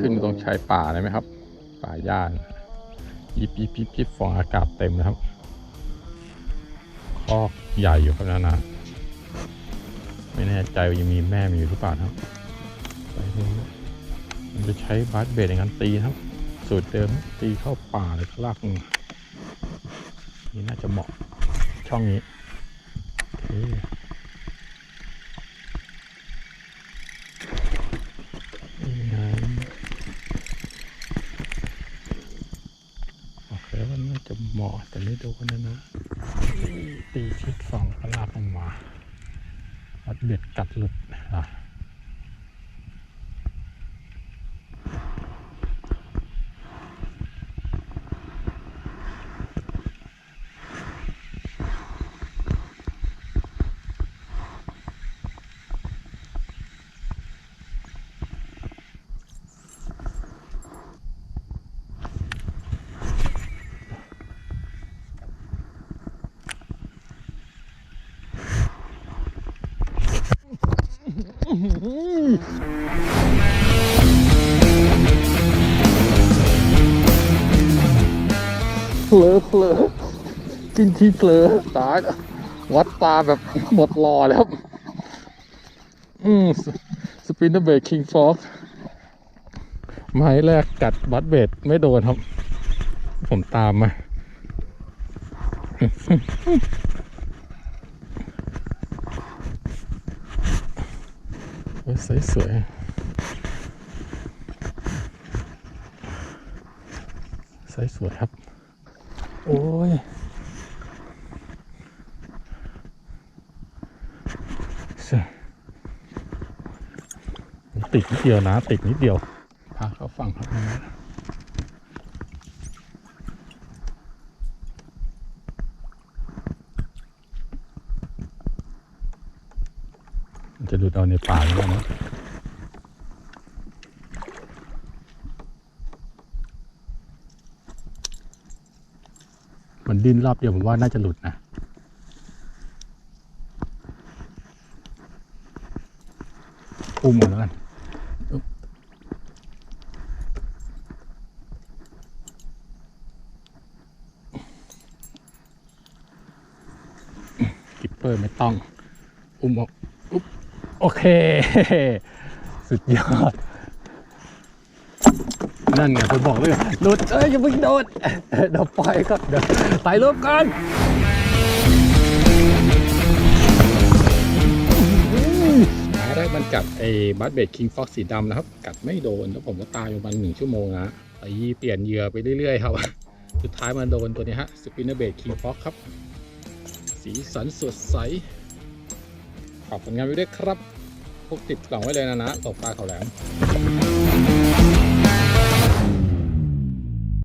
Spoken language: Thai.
ขึ้นตรงชายป่าเลยไหมครับ ป่าย่านยิบยิบยิบยิบฟองอากาศเต็มเลยครับคอกใหญ่อยู่ครับนะนะไม่แน่ใจว่ายังมีแม่มีอยู่หรือเปล่านะครับไปดูมันจะใช้บาสเบดในการตีนะครับ สูตรเดิมตีเข้าป่าเลยลากลงมานี่น่าจะเหมาะช่องนี้ไงโอเคว่าน่าจะเหมาะแต่ไม่โดนนะนะ ตีชิดสองกระลาบลงมาอัดเบ็ดกัดหลุดอะ เผลอเผลอกินทีเผลอตายวัดตาแบบหมดรอแล้ว อืมสปินเนอร์เบดคิงฟอกไม้แรกกัดบัตเบดไม่โดนครับ ผมตามมาโอ้ย สวยสวยสวยสวยครับ โอ้ยใช่ติดนิดเดียวนะ ติดนิดเดียว พาเข้าฝั่งครับ นะมันจะดูดเอาในป่าหรือเปล่านะมันดิ้นรอบเดียวผมว่าน่าจะหลุดนะอุ้มหมดแล้วกันอึ๊บกิปเปอร์ไม่ต้อง อุ้มออกอุ๊บ โอเค สุดยอด นั่นไงผมบอกเลยหลุดเอ้ยอย่าเพิ่งโดดเดี๋ยวปล่อยก่อนเดี๋ยวถ่ายรูปก่อนหมายแรกมันกัดไอ้บัสเบดคิงฟ็อกสีดำนะครับ กัดไม่โดนแล้วผมก็ตายประมาณหนึ่งชั่วโมงนะไปเปลี่ยนเหยื่อไปเรื่อยๆครับ สุดท้ายมันโดนตัวนี้ฮะสปินเนอร์เบดคิงฟ็อกครับ สีสันสดใส ฝากผลงานไว้ด้วยครับพกติดกล่องไว้เลยนะนะตกปลาเขาแหลม